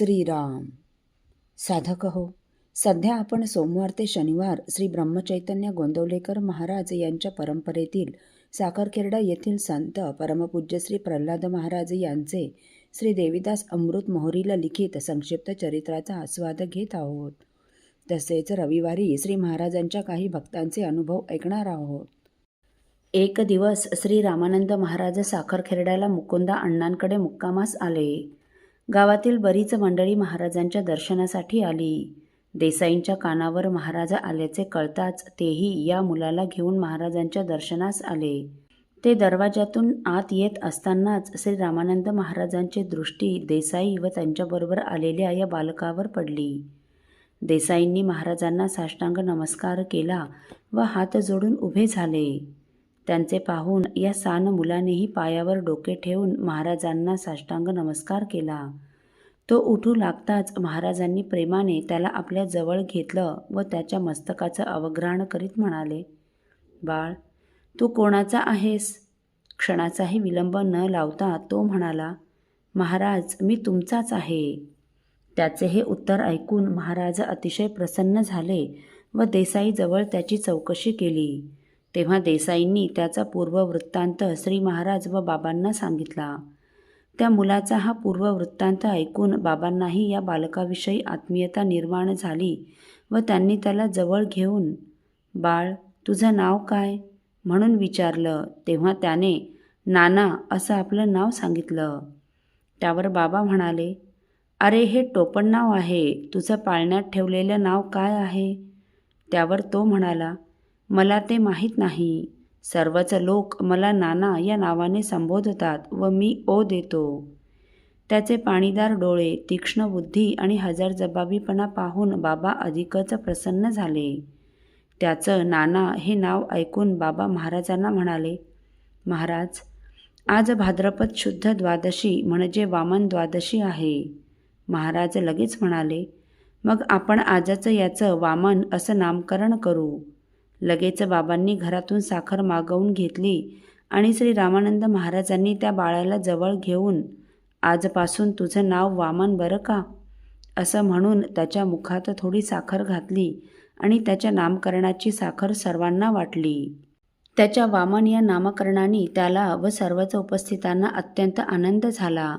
श्रीराम। साधक हो सध्या आपण सोमवार ते शनिवार श्री ब्रह्मचैतन्य गोंदवलेकर महाराज यांच्या परंपरेतील साखरखेर्डा येथील संत परमपूज्य श्री प्रल्हाद महाराज यांचे श्री देवीदास अमृत मोहरीला लिखित संक्षिप्त चरित्राचा आस्वाद घेत आहोत. तसेच रविवारी श्री महाराजांच्या काही भक्तांचे अनुभव ऐकणार आहोत. एक दिवस श्री रामानंद महाराज साखरखेर्ड्याला मुकुंदा अण्णांकडे मुक्कामास आले. गावातील बरीच मंडळी महाराजांच्या दर्शनासाठी आली. देसाईंच्या कानावर महाराज आल्याचे कळताच तेही या मुलाला घेऊन महाराजांच्या दर्शनास आले. ते दरवाजातून आत येत असतानाच श्री रामानंद महाराजांची दृष्टी देसाई व त्यांच्याबरोबर आलेल्या या बालकावर पडली. देसाईंनी महाराजांना साष्टांग नमस्कार केला व हात जोडून उभे झाले. त्यांचे पाहून या सान मुलानेही पायावर डोके ठेवून महाराजांना साष्टांग नमस्कार केला. तो उठू लागताच महाराजांनी प्रेमाने त्याला आपल्या जवळ घेतलं व त्याच्या मस्तकाचं अवग्रहण करीत म्हणाले बाळ तू कोणाचा आहेस क्षणाचाही विलंब न लावता तो म्हणाला महाराज मी तुमचाच आहे त्याचे हे उत्तर ऐकून महाराज अतिशय प्रसन्न झाले व देसाईजवळ त्याची चौकशी केली. तेव्हा देसाईंनी त्याचा पूर्ववृत्तांत श्री महाराज व बाबांना सांगितला. त्या मुलाचा हा पूर्ववृत्तांत ऐकून बाबांनाही या बालकाविषयी आत्मीयता निर्माण झाली व त्यांनी त्याला जवळ घेऊन बाळ तुझं नाव काय म्हणून विचारलं. तेव्हा त्याने नाना असं आपलं नाव सांगितलं. त्यावर बाबा म्हणाले अरे हे टोपण नाव आहे. तुझं पाळण्यात ठेवलेलं नाव काय आहे त्यावर तो म्हणाला मला ते माहीत नाही. सर्वच लोक मला नाना या नावाने संबोधतात व मी ओ देतो. त्याचे पाणीदार डोळे तीक्ष्ण बुद्धी आणि हजरजबाबीपणा पाहून बाबा अधिकच प्रसन्न झाले. त्याचं नाना हे नाव ऐकून बाबा महाराजांना म्हणाले महाराज आज भाद्रपद शुद्ध द्वादशी म्हणजे वामन द्वादशी आहे. महाराज लगेच म्हणाले मग आपण आजचं याचं वामन असं नामकरण करू. लगेच बाबांनी घरातून साखर मागवून घेतली आणि श्री रामानंद महाराजांनी त्या बाळाला जवळ घेऊन आजपासून तुझं नाव वामन बरं का असं म्हणून त्याच्या मुखात थोडी साखर घातली आणि त्याच्या नामकरणाची साखर सर्वांना वाटली. त्याच्या वामन या नामकरणाने त्याला व सर्वच उपस्थितांना अत्यंत आनंद झाला.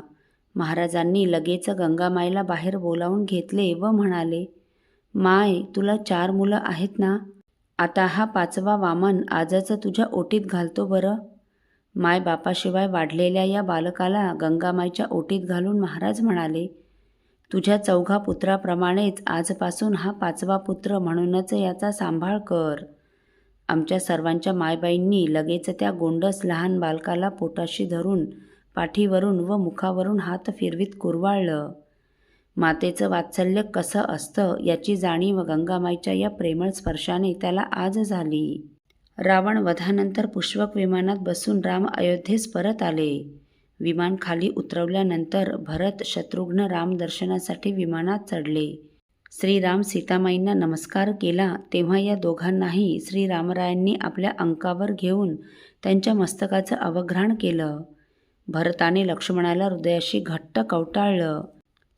महाराजांनी लगेच गंगामाईला बाहेर बोलावून घेतले व म्हणाले माय तुला चार मुलं आहेत ना? आता हा पाचवा वामन आजच तुझ्या ओटीत घालतो बरं? माय बापाशिवाय वाढलेल्या या बालकाला गंगामाईच्या ओटीत घालून महाराज म्हणाले तुझ्या चौघा पुत्राप्रमाणेच आजपासून हा पाचवा पुत्र म्हणूनच याचा सांभाळ कर. आमच्या सर्वांच्या मायबाईंनी लगेच त्या गोंडस लहान बालकाला पोटाशी धरून पाठीवरून व मुखावरून हात फिरवीत कुरवाळलं. मातेचं वात्सल्य कसं असतं याची जाणीव गंगामाईच्या या प्रेमळ स्पर्शाने त्याला आज झाली. रावण वधानंतर पुष्पक विमानात बसून राम अयोध्येस परत आले. विमान खाली उतरवल्यानंतर भरत शत्रुघ्न राम दर्शनासाठी विमानात चढले. श्रीराम सीतामाईंना नमस्कार केला तेव्हा या दोघांनाही श्रीरामरायांनी आपल्या अंकावर घेऊन त्यांच्या मस्तकाचं अवघ्राण केलं. भरताने लक्ष्मणाला हृदयाशी घट्ट कवटाळलं.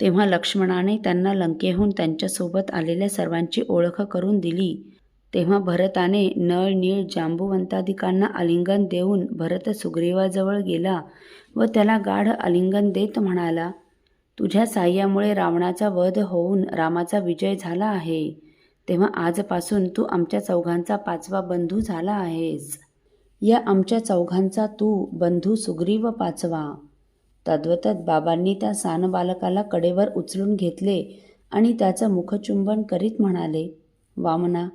तेव्हा लक्ष्मणाने त्यांना लंकेहून त्यांच्यासोबत आलेल्या सर्वांची ओळख करून दिली. तेव्हा भरताने नळ नीळ जांबुवंतादिकांना आलिंगन देऊन भरत सुग्रीवाजवळ गेला व त्याला गाढ आलिंगन देत म्हणाला तुझ्या साह्यामुळे रावणाचा वध होऊन रामाचा विजय झाला आहे. तेव्हा आजपासून तू आमच्या चौघांचा पाचवा बंधू झाला आहेस. या आमच्या चौघांचा तू बंधू सुग्रीव पाचवा. तद्वतत बाबांनी त्या सान बालकाला कडेवर उचलून घेतले आणि त्याचं मुखचुंबन करीत म्हणाले वामना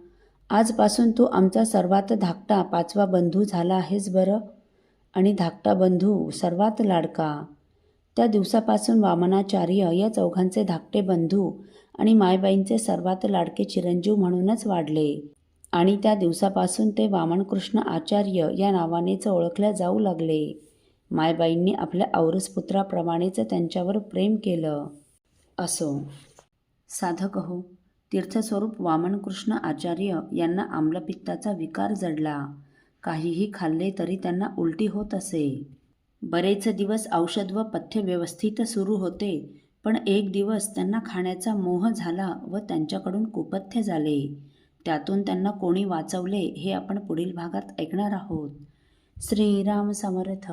आजपासून तू आमचा सर्वात धाकटा पाचवा बंधू झाला आहेस बरं? आणि धाकटा बंधू सर्वात लाडका? त्या दिवसापासून वामनाचार्य या चौघांचे धाकटे बंधू आणि मायबाईंचे सर्वात लाडके चिरंजीव म्हणूनच वाढले. आणि त्या दिवसापासून ते वामनकृष्ण आचार्य या नावानेच ओळखल्या जाऊ लागले. मायबाईंनी आपल्या औरसपुत्राप्रमाणेच त्यांच्यावर प्रेम केलं. असो. साधक हो तीर्थस्वरूप वामनकृष्ण आचार्य यांना आम्लपित्ताचा विकार जडला. काहीही खाल्ले तरी त्यांना उलटी होत असे. बरेच दिवस औषध व पथ्य व्यवस्थित सुरू होते पण एक दिवस त्यांना खाण्याचा मोह झाला व त्यांच्याकडून कुपथ्य झाले. त्यातून त्यांना कोणी वाचवले हे आपण पुढील भागात ऐकणार आहोत. श्रीराम समर्थ.